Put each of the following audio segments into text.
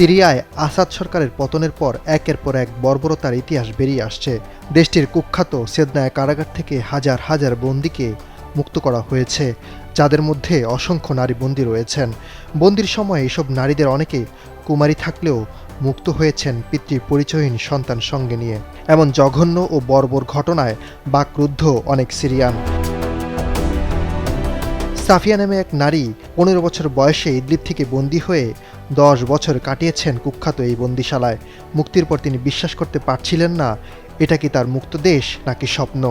সিরিয়ায় আসাদ সরকারের পতনের পর একের পর এক বর্বরতার ইতিহাস বেরিয়ে আসছে। দেশটির কুখ্যাত সেদনায় কারাগার থেকে হাজার হাজার বন্দিকে মুক্ত করা হয়েছে, যাদের মধ্যে অসংখ্য নারী বন্দী রয়েছেন। বন্দির সময় এসব নারীদের অনেকে কুমারী থাকলেও মুক্ত হয়েছেন পিতৃ পরিচয়হীন সন্তান সঙ্গে নিয়ে। এমন জঘন্য ও বর্বর ঘটনায় বাকরুদ্ধ অনেক সিরিয়ান। সাফিয়া নামে এক নারী পনেরো বছর বয়সে ইদলিপ থেকে বন্দী হয়ে দশ বছর কাটিয়েছেন কুখ্যাত এই বন্দিশালায়। মুক্তির পর তিনি বিশ্বাস করতে পারছিলেন না, এটা কি তার মুক্ত দেশ নাকি স্বপ্ন?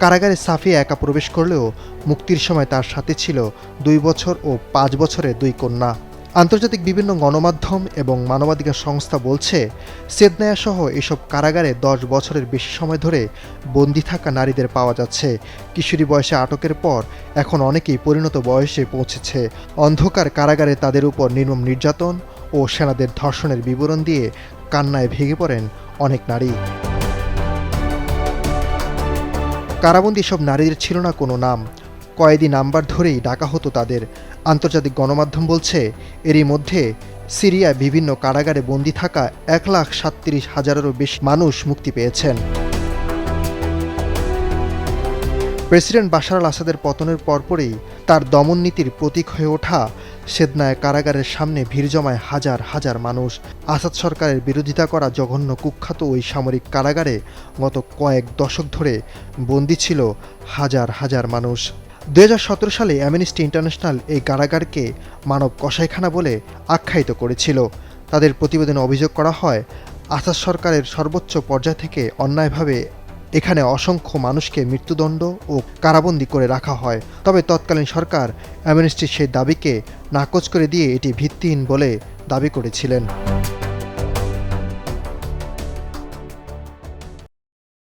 কারাগারে সাফিয়া একা প্রবেশ করলেও মুক্তির সময় তার সাথে ছিল দুই বছর ও পাঁচ বছরের দুই কন্যা। আন্তর্জাতিক বিভিন্ন গণমাধ্যম এবং মানবাধিকার সংস্থা বলছে সেদনায়া সহ এসব কারাগারে দশ বছরের বেশি সময় ধরে বন্দি থাকা নারীদের পাওয়া যাচ্ছে। কিশোরী বয়সে আটকের পর এখন অনেকেই পরিণত বয়সে পৌঁছেছে। অন্ধকার কারাগারে তাদের উপর নির্মম নির্যাতন ও সেনাদের ধর্ষণের বিবরণ দিয়ে কান্নায় ভেঙে পড়েন অনেক নারী। কারাবন্দী সব নারীদের ছিল না কোনো নাম। কয়েদি নাম্বার ধরেই ডাকা হতো তাদের। আন্তর্জাতিক গণমাধ্যম বলছে, এরই মধ্যে সিরিয়ায় বিভিন্ন কারাগারে বন্দী থাকা এক লাখ সাতত্রিশ হাজারেরও বেশি মানুষ মুক্তি পেয়েছেন। প্রেসিডেন্ট বাশার আল আসাদের পতনের পরপরই তার দমন নীতির প্রতীক হয়ে ওঠা সেদনায় কারাগারের সামনে ভিড় জমায় হাজার হাজার মানুষ। আসাদ সরকারের বিরোধিতা করা জঘন্য কুখ্যাত ওই সামরিক কারাগারে গত কয়েক দশক ধরে বন্দী ছিল হাজার হাজার মানুষ। দু হাজার সতেরো সালে অ্যামনেস্টি ইন্টারন্যাশনাল এই কারাগারকে মানব কসাইখানা বলে আখ্যায়িত করেছিল। তাদের প্রতিবেদনে অভিযোগ করা হয়, আসাদ সরকারের সর্বোচ্চ পর্যায় থেকে অন্যায়ভাবে এখানে অসংখ্য মানুষকে মৃত্যুদণ্ড ও কারাবন্দী করে রাখা হয়। তবে তৎকালীন সরকার অ্যামনেস্টির সেই দাবিকে নাকচ করে দিয়ে এটি ভিত্তিহীন বলে দাবি করেছিলেন।